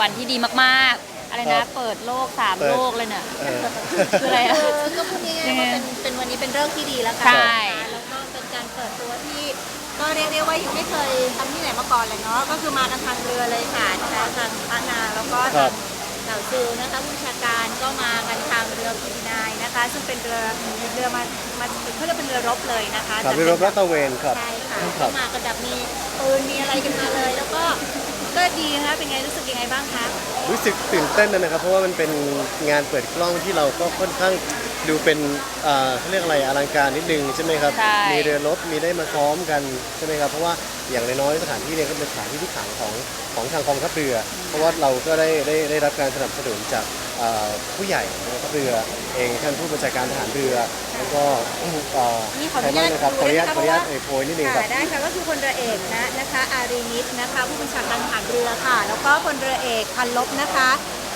ว่าเป็นวันที่ดีมากๆ อะไรครันะ บเปิดโลกสามเปิด โลกเลยเนี่ย เออ คืออะไรเออะอก็พูดง่ายยัๆงไงว่าเป็นเป็นวันนี้เป็นเรื่องที่ดีแล้วกัใช่ นะคะแล้วก็เป็นการเปิดตัวที่ ก็เรียกได้ว่ายังไม่เคยทำที่ไหนมาก่อนเลยเนาะก็คือมากันทางเรือเลยค่ะนะคะทางพระนาแล้วก็ครัทาบ งเหล่าซิลนะคะผู้บัญชาการก็มากันทางเรือพีนายนะคะ ซึ่งเป็นเรือเรือมามาเขาเรียกเป็นเรือรบเลยนะคะครับเรือรบลาดตระเวนครับ ใช่ค่ะครัก็บมากันแบบมีปืนมีอะไรกันมาเลย แล้วก็ ก็ดีนะคะเป็นไงรู้สึกยังไงบ้างคะรู้สึกตื่นเต้นนะครับ เพราะว่ามันเป็นงานเปิดกล้องที่เราก็ค่อนข้างดูเป็นเอ่อเขาเรียกอะไรอลังการนิดนึงใช่ไหมครับ ใช่ มีเรือรบมีได้มาซ้อมกันใช่ไหมครับ เพราะว่าอย่างน้อยๆสถานที่เนี่ยก็เป็นสถานที่ที่ขังของของทางกองทัพเรือ เพราะว่าเราก็ได้ได้ได้รับการสนับสนุนจากเอ่อ ผู้ใหญ่ของกองทัพเรือเองท่านผู้บัญชาการทหารเรือ แล้วก็เอ่อนี่ขออใครนุบ้าญางตนะครับขออนุญาตขออนุญาตดูเอ่นะคะยโพยนิดนึงคค่ะรับได้ค่ะก็คือพลเรือเอกนะนะคะอารีนิตนะคะ ผู้บัญชาการทหารเรือค่ะ แล้วก็พลเรือเอกพันลบนะคะ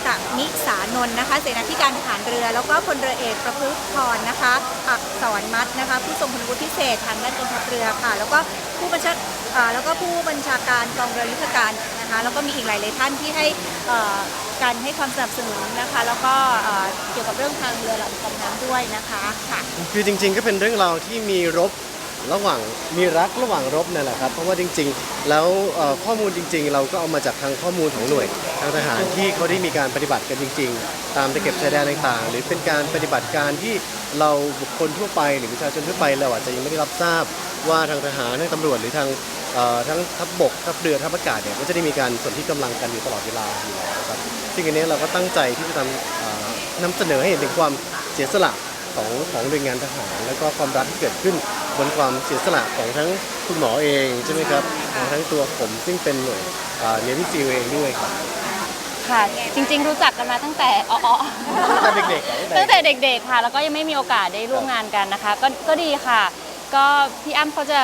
กนิสานนท์นะคะ เสนาธิการทหารเรือ แล้วก็พลเรือเอกประพฤติพรนะคะอักษรมัดนะคะ ผู้ทรงคุณวุฒิพิเศษทางด้านกองทัพเรือค่ะ แล้วก็ผู้บัญชาแล้วก็ผู้บัญชาการกองเรือยุทธการนะคะ แล้วก็มีอีกหลายๆท่านที่ให้การให้ความสนับสนุนนะคะ แล้วก็เกี่ยวกับเรื่องทางเรือลำกำน้ำด้วยนะคะค่ะคือจริง ๆ ก็เป็นเรื่องราวที่มีรบ ระหว่างมีรักระหว่างรบนั่นแหละครับ เพราะว่าจริง ๆ แล้วเอ่อข้อมูลจริง ๆ เราก็เอามาจากทางข้อมูลของหน่วยทางทหารที่เขาได้มีการปฏิบัติกันจริง ๆ ตามตะเข็บชายแดนต่างๆ หรือเป็นการปฏิบัติการที่เราบุคคลทั่วไปหรือประชาชนทั่วไปเราอาจจะยังไม่ได้รับทราบว่าทางทหารทางตำรวจหรือทางเอ่อทั้งทัพบกทัพเรือทัพอากาศเนี่ยก็จะได้มีการส่วนที่กำลังกันอยู่ตลอดเวลาอยู่แล้วครับซึ่งอันนี้เราก็ตั้งใจที่จะทำเอ่อนำเสนอให้เห็นถึงความเสียสละ ของของหน่วยงานทหาร แล้วก็ความรักที่เกิดขึ้นบนความเสียสละของทั้งคุณหมอเองใช่ไหมครับของทั้งตัวผมซึ่งเป็นหน่วยเนวิซีเองด้วยครับค่ะ จริง ๆ รู้จักกันมาตั้งแต่อ๋อตั้งแต่เด็กๆอะตั้งแต่เด็ก ๆ ค่ะ แล้วก็ยังไม่มีโอกาสได้ร่วมงานกันนะคะ ก็ก็ดีค่ะ ก็พี่อ้ำเขาจะ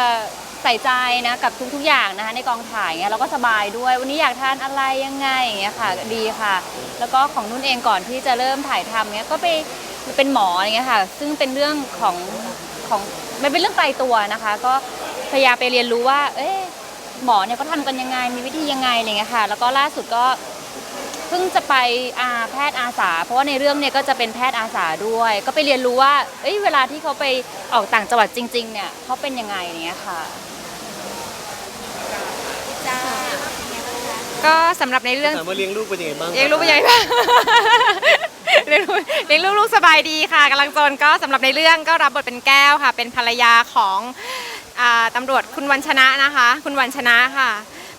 ใส่ใจนะกับทุกๆอย่างนะคะในกองถ่ายเงี้ยเราก็สบายด้วย วันนี้อยากทานอะไรยังไงอย่างเงี้ยค่ะดีค่ะ แล้วก็ของนุ่นเองก่อนที่จะเริ่มถ่ายทำเงี้ยก็ไป เป็นหมออะไรเงี้ยค่ะ ซึ่งเป็นเรื่องของของมันเป็นเรื่องไกลตัวนะคะ ก็พยายามไปเรียนรู้ว่า เอ๊ะหมอเนี่ยเขาทำกันยังไงมีวิธียังไงอะไรเงี้ยค่ะ แล้วก็ล่าสุดก็เพิ่งจะไปอาแพทย์อาสา เพราะว่าในเรื่องเนี่ยก็จะเป็นแพทย์อาสาด้วย ก็ไปเรียนรู้ว่า เอ้ยเวลาที่เขาไปออกต่างจังหวัดจริง ๆ เนี่ยเขาเป็นยังไงอย่างเงี้ยค่ะ จ้าก็สำหรับในเรื่องถามว่าเลี้ยงลูกเป็นยังไงบ้างเลี้ยงลูกเป็นยังไงบ้าง เลี้ยงลูกเลี้ยงลูกลูกสบายดีค่ะกำลังจนก็สำหรับในเรื่องก็รับบทเป็นแก้วค่ะ เป็นภรรยาของอ่าตำรวจคุณวันชนะนะคะ คุณวันชนะค่ะ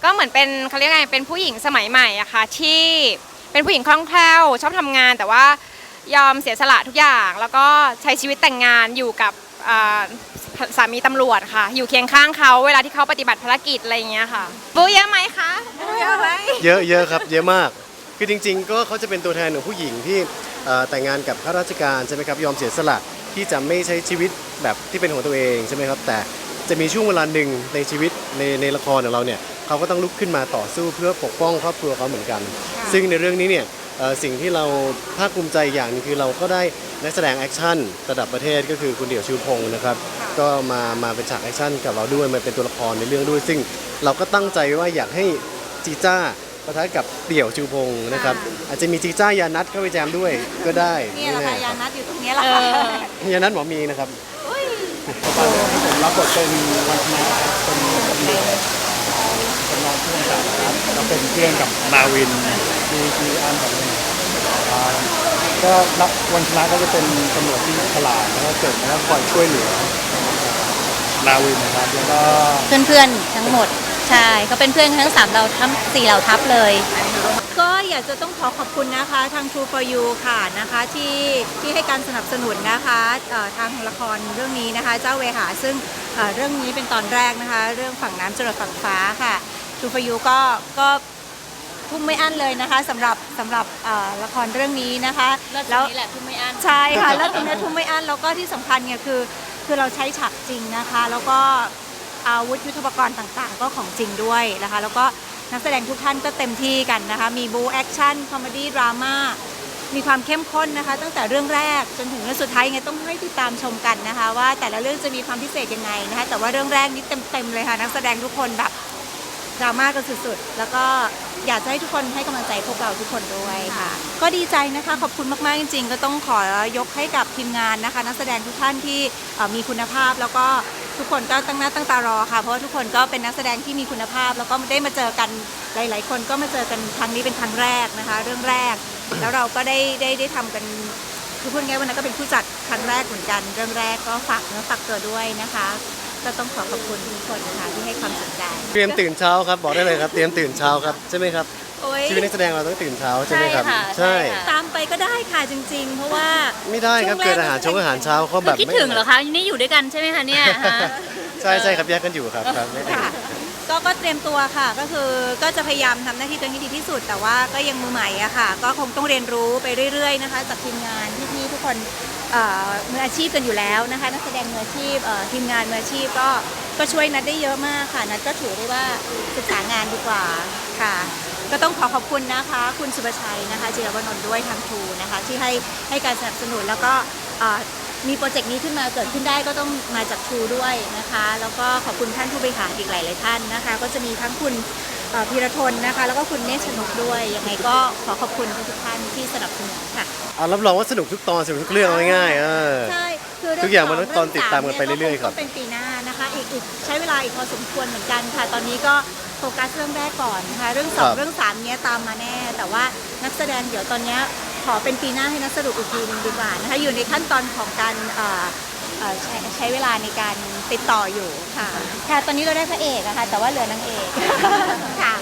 ก็เหมือนเป็นเขาเรียกไงเป็นผู้หญิงสมัยใหม่อะค่ะที่เป็นผู้หญิงคล่องแคล่วชอบทำงาน แต่ว่ายอมเสียสละทุกอย่าง แล้วก็ใช้ชีวิตแต่งงานอยู่กับอ่าสามีตำรวจค่ะ อยู่เคียงข้างเขาเวลาที่เขาปฏิบัติภารกิจอะไรอย่างเงี้ยค่ะบูเยอะไหมคะบูเยอะไหม เยอะเยอะครับ เยอะมาก คือจริง ๆ ก็เขาจะเป็นตัวแทนของผู้หญิงที่ แต่งงานกับข้าราชการใช่ไหมครับยอมเสียสละที่จะไม่ใช้ชีวิตแบบที่เป็นของตัวเองใช่ไหมครับแต่จะมีช่วงเวลาหนึ่งในชีวิตในในละครของเราเนี่ยเขาก็ต้องลุกขึ้นมาต่อสู้เพื่อปกป้องครอบครัวเขาเหมือนกัน ซึ่งในเรื่องนี้เนี่ยเอ่อสิ่งที่เราภาคภูมิใจอย่างหนึงคือเราก็ได้นักแสดงแอคชั่นระดับประเทศก็คือคุณเดี่ยวชูพงศ์นะครับก็มามาเป็นฉากแอคชั่นกับเราด้วยมาเป็นตัวละครในเรื่องด้วย ซึ่งเราก็ตั้งใจไว้ว่าอยากให้จีจ้า ปะทะกับเดี่ยวชูพงศ์นะครับ อาจจะมีจีจ้ายานัทเข้าไปแจมด้วยก็ได้นี่แหละค่ะไม่ยาแน่นัดอยู่ตรงนี้แหละค่ะยานัทหมอมีนะครับผมรับบทเป็นวันชนะครับเป็นตำรวจเป็นรองผู้กำกับนะครับก็เป็นเพื่อนกับนาวินที่ที่อ้ามกับเล่นอ่าก็รับวันชนะก็จะเป็นตำรวจที่ฉลาดแล้วก็เก่งแล้วก็คอยช่วยเหลือนาวินนะครับแล้วก็เพื่อนๆทั้งหมด ใช่เขาเป็นเพื่อนทั้งสามเราทั้งสี่เหล่าทัพเลย ก็อยากจะต้องขอขอบคุณนะคะทาง True for You ค่ะนะคะที่ที่ให้การสนับสนุนนะคะเอ่อทางละครเรื่องนี้นะคะ เจ้าเวหาซึ่งเอ่อเรื่องนี้เป็นตอนแรกนะคะ เรื่องฝั่งน้ำจรดฝั่งฟ้าค่ะ True for You ก็ก็ทุ่มไม่อั้นเลยนะคะสำหรับสำหรับเอ่อละครเรื่องนี้นะคะแล้วแล้วนี่แหละทุ่มไม่อั้น ใช่ค่ะ แล้วตรงนี้ทุ่มไม่อั้นแล้วก็ที่สำคัญเนี่ยคือ คือเราใช้ฉากจริงนะคะ แล้วก็ อาวุธยุทโธปกรณ์ต่างๆ ก็ของจริงด้วยนะคะ แล้วก็นักแสดงทุกท่านก็เต็มที่กันนะคะ มีบูแอคชั่น คอมเมดี้ดราม่ามีความเข้มข้นนะคะ ตั้งแต่เรื่องแรกจนถึงเรื่องสุดท้ายไงต้องให้ติดตามชมกันนะคะ ว่าแต่ละเรื่องจะมีความพิเศษยังไงนะคะแต่ว่าเรื่องแรกนี้เต็มๆเลยค่ะ นักแสดงทุกคนแบบดราม่ากันสุดๆ แล้วก็อยากจะให้ทุกคนให้กำลังใจพวกเราทุกคนด้วยค่ะ ก็ดีใจนะคะ ขอบคุณมากๆจริงๆ ก็ต้องขอยกให้กับทีมงานนะคะ นักแสดงทุกท่านที่มีคุณภาพแล้วก็ ทุกคนก็ตั้งหน้าตั้งตารอค่ะ เพราะว่าทุกคนก็เป็นนักแสดงที่มีคุณภาพ แล้วก็ได้มาเจอกันหลาย ๆ คนก็มาเจอกันครั้งนี้เป็นครั้งแรกนะคะ เรื่องแรก แล้วเราก็ได้ได้ได้ทำกันคือพูดง่ายๆวันนั้นก็เป็นผู้จัดครั้งแรกเหมือนกัน เรื่องแรกก็ฝากเนื้อฝากตัวด้วยนะคะ ก็ต้องขอขอบคุณทุกคนนะคะที่ให้ความสนใจ เตรียมตื่นเช้าครับบอกได้เลยครับ เตรียมตื่นเช้าครับใช่ไหมครับ โอ้ยชีวิตนักแสดงเราต้องตื่นเช้าใช่ไหมครับ ใช่ค่ะใช่ค่ะ ตามไปก็ได้ค่ะจริง ๆ เพราะว่า ไม่ได้ครับช่วงแรก เกิดอาหารชงอาหารเช้าเขาคืแบอบคิดถึงเหรอคะนี่อยู่ด้วยกันใช่ไหมคะเนี่ยฮะ ใช่ใช่ครับแยกกันอยู่ครับครับไม่ได้ค่ะก็ก็เตรียมตัวค่ะก็คือก็จะพยายามทำหน้าที่ตัวเองให้ดีที่สุด แต่ว่าก็ยังมือใหม่อะค่ะ ก็คงต้องเรียนรู้ไปเรื่อย ๆ นะคะ จากทีมงานพี่ๆทุกคนเอ่อมืออาชีพกันอยู่แล้วนะคะนักแสดงมืออาชีพเอ่อทีมงานมืออาชีพก็ก็ช่วยนัดได้เยอะมากค่ะ นัดก็ถือได้ว่าศึกษางานดีกว่าค่ะ ก็ต้องขอขอบคุณนะคะ คุณสุภชัยนะคะจิรวนนท์ด้วยทางทรูนะคะที่ให้ให้การสนับสนุนแล้วก็เอ่อมีโปรเจกต์นี้ขึ้นมาเกิดขึ้นได้ก็ต้องมาจากทรูด้วยนะคะ แล้วก็ขอบคุณท่านผู้บริหารอีกหลายๆท่านนะคะ ก็จะมีทั้งคุณเอ่อพีรทนนะคะ แล้วก็คุณเนชชนกด้วยยังไงก็ขอขอบคุณทุกๆท่านที่สนับสนุนค่ะอะรับรองว่าสนุกทุกตอนสนุกทุกเรื่องเอาง่ายๆเออใช่คือเรื่ทุกอย่างมันสต้องตอนติดตามกันไปเรื่อยๆครับก็เป็นปีหน้านะคะอีกอีกใช้เวลาอีกพอสมควรเหมือนกันค่ะ ตอนนี้ก็ โฟกัสเรื่องแรกก่อนนะคะเรื่องสองเรื่องสามเนี้ยตามมาแน่ แต่ว่านักแสดงเดี๋ยวตอนเนี้ยขอเป็นปีหน้าให้นักสรุปอีกทีหนึงดีกว่านะคะอยู่ในขั้นตอนของการเอ่อเอ่อใช้ใช้เวลาในการติดต่ออยู่ค่ะ ค่ะ ตอนนี้เราได้พระเอกอะค่ะ แต่ว่าเหลือนางเอก ค่ะ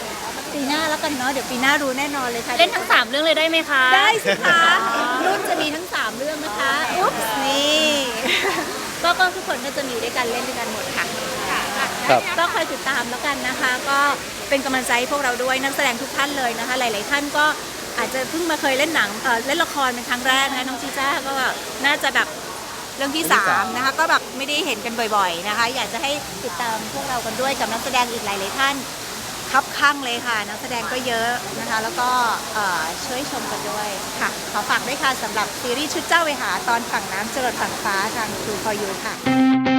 ปีหน้าแล้วกันเนาะเดี๋ยวปีหน้ารู้แน่นอนเลยค่ะ เล่นทั้งสามเรื่องเลยได้ไหมคะ ได้สิคะรุ่นจะมีทั้ง 3 เรื่องนะคะอุ๊บนี่ ก็ก็ทุกคนก็จะมีด้วยกันเล่นด้วยกันหมดค่ะ ครับ ก็คอยติดตามแล้วกันนะคะ ก็เป็นกำลังใจให้พวกเราด้วยนักแสดงทุกท่านเลยนะคะ หลาย ๆ ท่านก็อาจจะเพิ่งมาเคยเล่นหนังเอ่อเล่นละครเป็นครั้งแรกนะน้องจีจ้าก็น่าจะแบบเรื่องที่สามนะคะ ก็แบบไม่ได้เห็นกันบ่อย ๆ นะคะ อยากจะให้ติดตามพวกเรากันด้วยกับนักแสดงอีกหลาย ๆ ท่านครับข้างเลยค่ะ นักแสดงก็เยอะนะคะ แล้วก็เอ่อช่วยชมกันด้วยค่ะ ขอฝากด้วยค่ะสำหรับซีรีส์ชุดเจ้าเวหาตอนฝั่งน้ำจรดฝั่งฟ้าทาง True for You ค่ะ